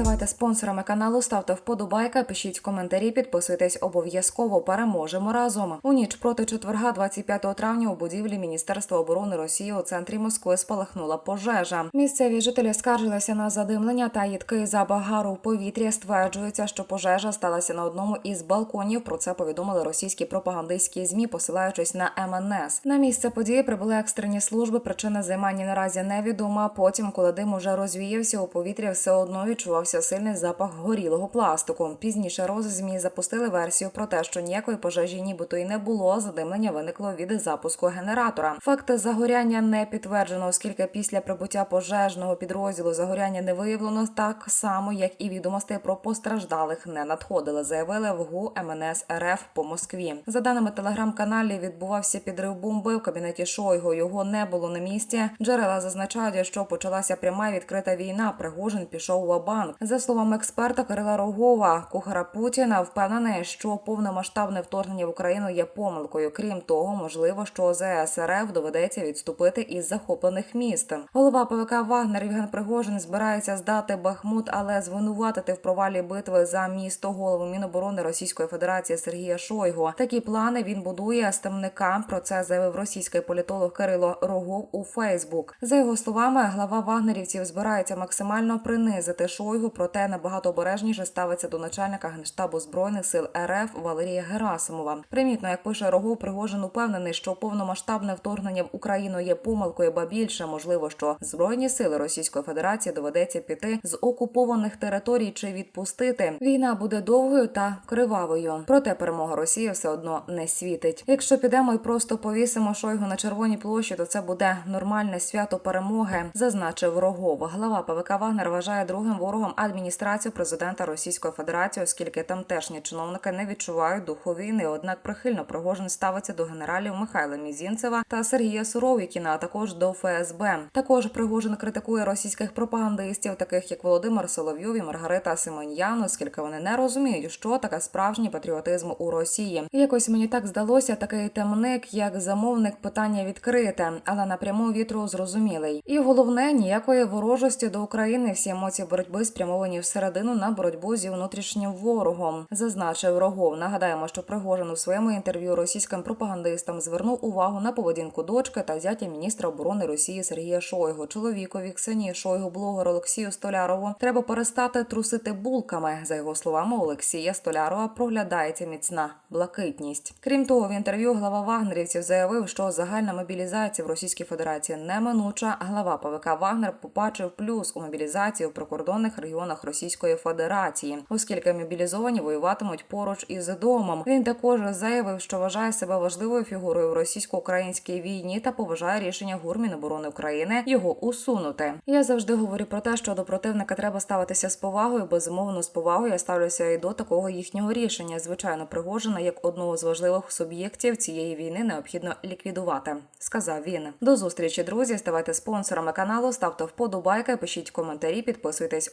ставайте спонсорами каналу, ставте вподобайка, пишіть коментарі, підписуйтесь обов'язково. Переможемо разом. У ніч проти четверга, 25 травня, у будівлі Міністерства оборони Росії у центрі Москви спалахнула пожежа. Місцеві жителі скаржилися на задимлення та їдкий запах гару в повітрі. Стверджується, що пожежа сталася на одному із балконів. Про це повідомили російські пропагандистські змі, посилаючись на МНС. На місце події прибули екстрені служби. Причина займання наразі невідома. Потім, коли дим уже розвіявся, у повітрі все одно відчувався сильний запах горілого пластику. Пізніше роззмі запустили версію про те, що ніякої пожежі нібито і не було. Задимлення виникло від запуску генератора. Факт загоряння не підтверджено, оскільки після прибуття пожежного підрозділу загоряння не виявлено так само, як і відомостей про постраждалих не надходили. Заявили в ГУ МНС РФ по Москві. За даними телеграм-каналів, відбувався підрив бомби в кабінеті Шойгу. Його не було на місці. Джерела зазначають, що почалася пряма відкрита війна. Пригожин пішов в банк. За словами експерта Кирила Рогова, кухара Путіна впевнений, що повномасштабне вторгнення в Україну є помилкою. Крім того, можливо, що ЗСРФ доведеться відступити із захоплених міст. Голова ПВК Вагнер Євген Пригожин збирається здати Бахмут, але звинуватити в провалі битви за місто голову Міноборони Російської Федерації Сергія Шойгу. Такі плани він будує ставникам. Про це заявив російський політолог Кирило Рогов у Фейсбук. За його словами, глава вагнерівців збирається максимально принизити Шойгу, проте набагато обережніше ставиться до начальника генштабу збройних сил РФ Валерія Герасимова. Примітно, як пише Рогов, Пригожин упевнений, що повномасштабне вторгнення в Україну є помилкою, ба більше можливо, що збройні сили Російської Федерації доведеться піти з окупованих територій чи відпустити. Війна буде довгою та кривавою. Проте перемога Росії все одно не світить. Якщо підемо і просто повісимо Шойгу на червоній площі, то це буде нормальне свято перемоги, зазначив Рогов. Глава ПВК Вагнер вважає другим ворогом адміністрацію президента Російської Федерації, оскільки тамтешні чиновники не відчувають духу війни. Однак прихильно Пригожин ставиться до генералів Михайла Мізінцева та Сергія Суровікіна, а також до ФСБ. Також Пригожин критикує російських пропагандистів, таких як Володимир Соловйов і Маргарита Симоньян, оскільки вони не розуміють, що таке справжній патріотизм у Росії. Якось мені так здалося, такий темник, як замовник, питання відкрите, але напряму вітру зрозумілий. І головне ніякої ворожості до України. Всі емоції боротьби спрямовані всередину на боротьбу зі внутрішнім ворогом, зазначив Рогов. Нагадаємо, що Пригожин у своєму інтерв'ю російським пропагандистам звернув увагу на поведінку дочки та зятя міністра оборони Росії Сергія Шойгу. Чоловікові Ксенії Шойгу, блогер Олексію Столярову, треба перестати трусити булками. За його словами, Олексія Столярова проглядається міцна блакитність. Крім того, в інтерв'ю глава вагнерівців заявив, що загальна мобілізація в Російській Федерації неминуча. Глава ПВК Вагнер побачив плюс у мобілізації в прикордонних регіонах Російської Федерації, оскільки мобілізовані воюватимуть поруч із домом. Він також заявив, що вважає себе важливою фігурою в російсько-українській війні та поважає рішення ГУР Міноборони України його усунути. Я завжди говорю про те, що до противника треба ставитися з повагою. Безумовно, з повагою я ставлюся і до такого їхнього рішення. Звичайно, Пригожина як одного з важливих суб'єктів цієї війни необхідно ліквідувати, сказав він. До зустрічі, друзі. Ставайте спонсорами каналу, ставте вподобайки, пишіть коментарі, підписуйтесь